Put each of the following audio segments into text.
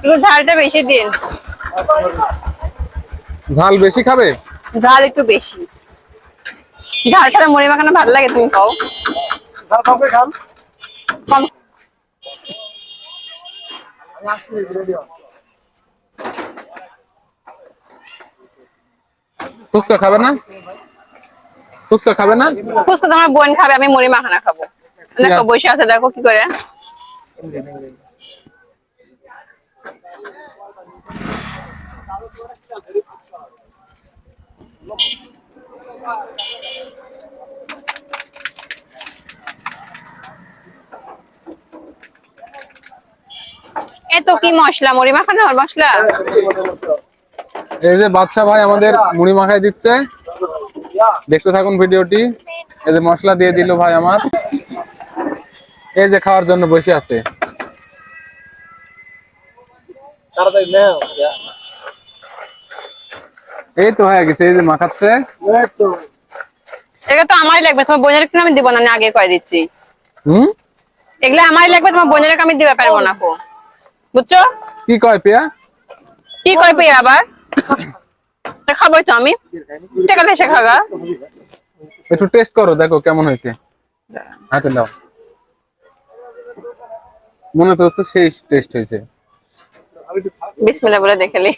একটু ঝালটা বেশি দিন। ঝাল বেশি খাবে? ঝাল একটু বেশি। ঝাল ছাড়া মুড়ি মাখানো ভালো লাগে তুমি খাও। ঝাল খাবে খান? কম ফুচকা খাবে না? ফুচকা খাবে না? ফুচকা তোমার বোন খাবে আমি মুড়ি মাখানা খাব। দেখো বসে আছে দেখো কি করে। এ কি মশলা? মুড়ি মাখানোর মশলা? এই যে বাদশা ভাই আমাদের মুড়ি মাখাই দিচ্ছে। দেখতে থাকুন ভিডিওটি। এই যে মশলা দিয়ে দিল ভাই আমার। এই যে খাওয়ার জন্য বসে আছে। তাড়াতাড়ি নাও এই তো হয়ে গেছে এই যে মাখাচ্ছে এটা তো আমারই লাগবে তোমার বোনের একটু আমি দিব না আমি আগে কয়ে দিচ্ছি। হুম? এগুলা আমারই লাগবে তোমার বোনের আমি দিতে পারব না কো বুঝছ? কি কয় পেয়া? কি কয় পেয়ে আবার? তা খাবোই তো আমি। টাকা এসে খাগা একটু টেস্ট করো দেখো কেমন হয়েছে। হাতে নাও। মনে তো হচ্ছে সেই টেস্ট হয়েছে। বিসমিল্লাহ বলে দেখেলি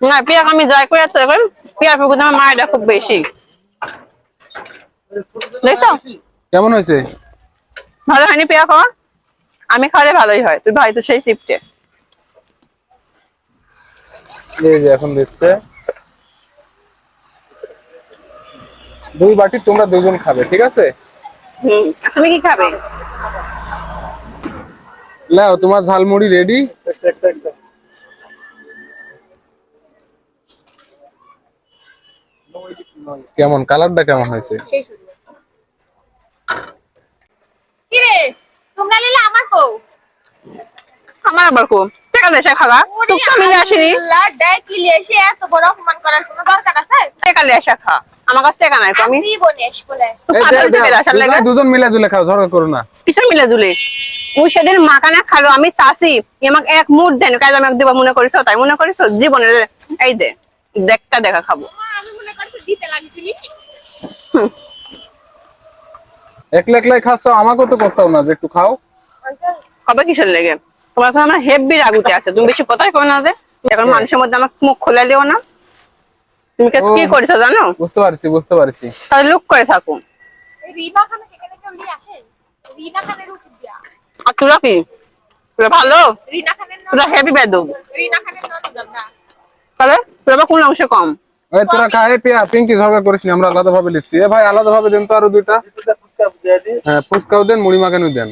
না পেঁয়াজ আমি যাই করে তো এখন? পেঁয়াজ মায়েরা খুব বেশি। দেখছ? কেমন হয়েছে? ভালো হয়নি পেঁয়া খাওয়া আমি খাওয়ালে ভালোই হয়। তুই ভাই তো সেই শিফটে এই এখন দিচ্ছে দুই বাটি তোমরা দুজন খাবে ঠিক আছে? হুম তুমি কি খাবে? লাও তোমার ঝালমুড়ি রেডি। কেমন কালারটা কেমন হয়েছে? কিরে তোমরা নিলে আমার কো আমার আবার খুব টাকা এসে খাগা টুক তো মিলে আসেনি। আল্লাহ ডাকিলে এসে এত বড় অপমান করার কোনো দরকার আছে? টাকা এসে খা। আমার কাছে টাকা নাই তো আমি? দুজন- মিলে জুলে খাও ঝগড়া করো না। কিসের মিলে জুলে ওই সেদিন মাখানা খালো আমি চাষি আমাকে এক মুঠ দেন কাজ আমি দিব মনে করিস তাই মনে করিস জীবনে এই দে দেখটা দেখা খাব। মা, আমি মনে করছি দিতে লাগিছিলি একলা একলাই খাচ্ছ আমাকেও তো করছাও না যে একটু খাও। কবে কিসের লেগে? তোমার এখন আমার হেভি রাগুতে আছে তুমি বেশি কথাই কো না যে এখন মানুষের মধ্যে আমার মুখ খোলা লিও না। তুমি কাছে কি। করেছ জানো? বুঝতে পারছি বুঝতে পারছি। তাহলে লুক করে থাকো। এই রিবা খানে এখানে কেউ নিয়ে আসে? রিনা খানের উচিত দিয়া। আর তোরা কি? তোরা ভালো? রিনা খানের তোরা হেভি বেদব। রিনা খানের তাহলে তোরা আবার কোন অংশে কম? এই তোরা খাই পিয়া পিঙ্কি ঝগড়া করিস নি আমরা আলাদা ভাবে লিখছি। এ ভাই আলাদা ভাবে দেন তো আরও দুইটা। হ্যাঁ ফুচকাও দেন মুড়ি মাখানো দেন।